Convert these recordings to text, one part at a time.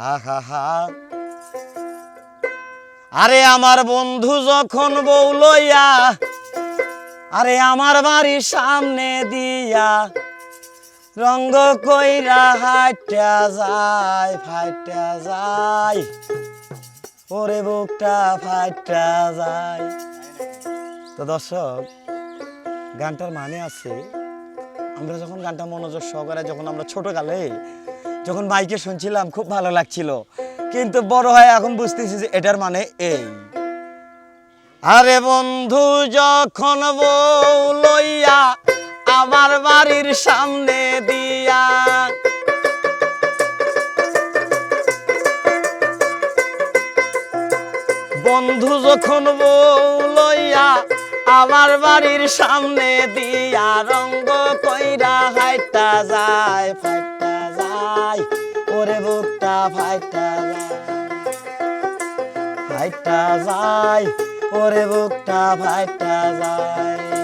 হা হা হা আরে আমার বন্ধু যখন বউ লইয়া, আরে আমার বাড়ির সামনে দিয়া রঙ্গ কইরা হাইটা যায় ফাইটা যায়, ওরে বুকটা ফাইটা যায়। তো দর্শক, গানটার মানে আছে, আমরা যখন গানটা মনোযোগ সহকারে, যখন আমরা ছোটকালে যখন মাইকে শুনছিলাম, খুব ভালো লাগছিল। কিন্তু বড় হয় এখন বুঝতেছি যে এটার মানে এই। আরে বন্ধু, যখন বউ লইয়া আমার বাড়ির সামনে দিয়া বন্ধু, যখন বউ লইয়া আমার বাড়ির সামনে দিয়া রঙ্গ কইরা হাইটা যায় ফাইটা ফাইটা যায় ওরে বুকটা ফাইটা যায়।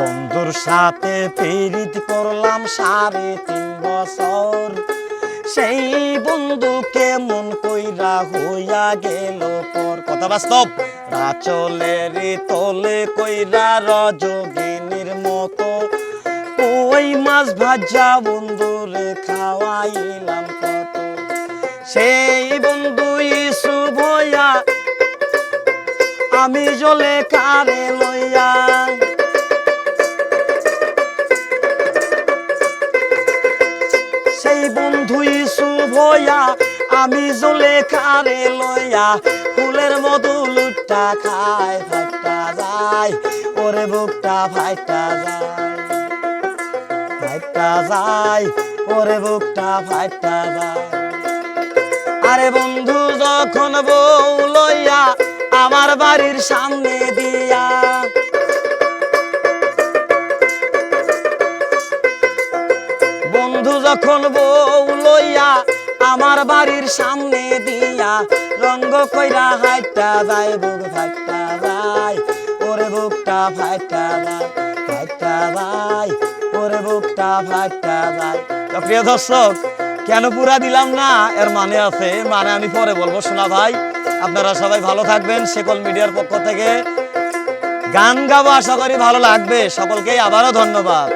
বন্ধুর সাথে পীড়িত করলাম সাড়ে তিন বছর। সেই বন্ধু কেমন কইরা হইয়া গেল পর। কথা বাস্তব? রাচলের তলে কইরা রজগিনীর মতো। ওই মাছ ভাজা বন্ধুরে খাওয়াইলাম কত। সেই বন্ধু ইসু ভয়া আমি জলে কারে সেই বন্ধু ইসু ভয়া আমি জলে কারে লইয়া, ফুলের মধু লুটটা খায় ফাইটা যায়, ওরে বুকটা ফাইটা যায়। ফাইটা যায়, ওরে বুকটা ফাইটা যায়। আরে বন্ধু, যখন বউ লইয়া আমার বাড়ির সামনে দিয়া যখন বউ লইয়া আমার বাড়ির সামনে দিয়া, রঙ্গ কইরা হাইটা যায়, বুক ফাইটা যায়, ওরে বুকটা ফাইটা যায় ফাইটা যায়, ওরে বুকটা ফাইটা যায়। তো প্রিয় দর্শক, কেন পুরা দিলাম না? এর মানে আছে মানে আমি পরে বলব। শোনা ভাই, আপনারা সবাই ভালো থাকবেন সেকল মিডিয়ার পক্ষ থেকে। গান গাবো আশা করি ভালো লাগবে, সকলকেই আবারও ধন্যবাদ।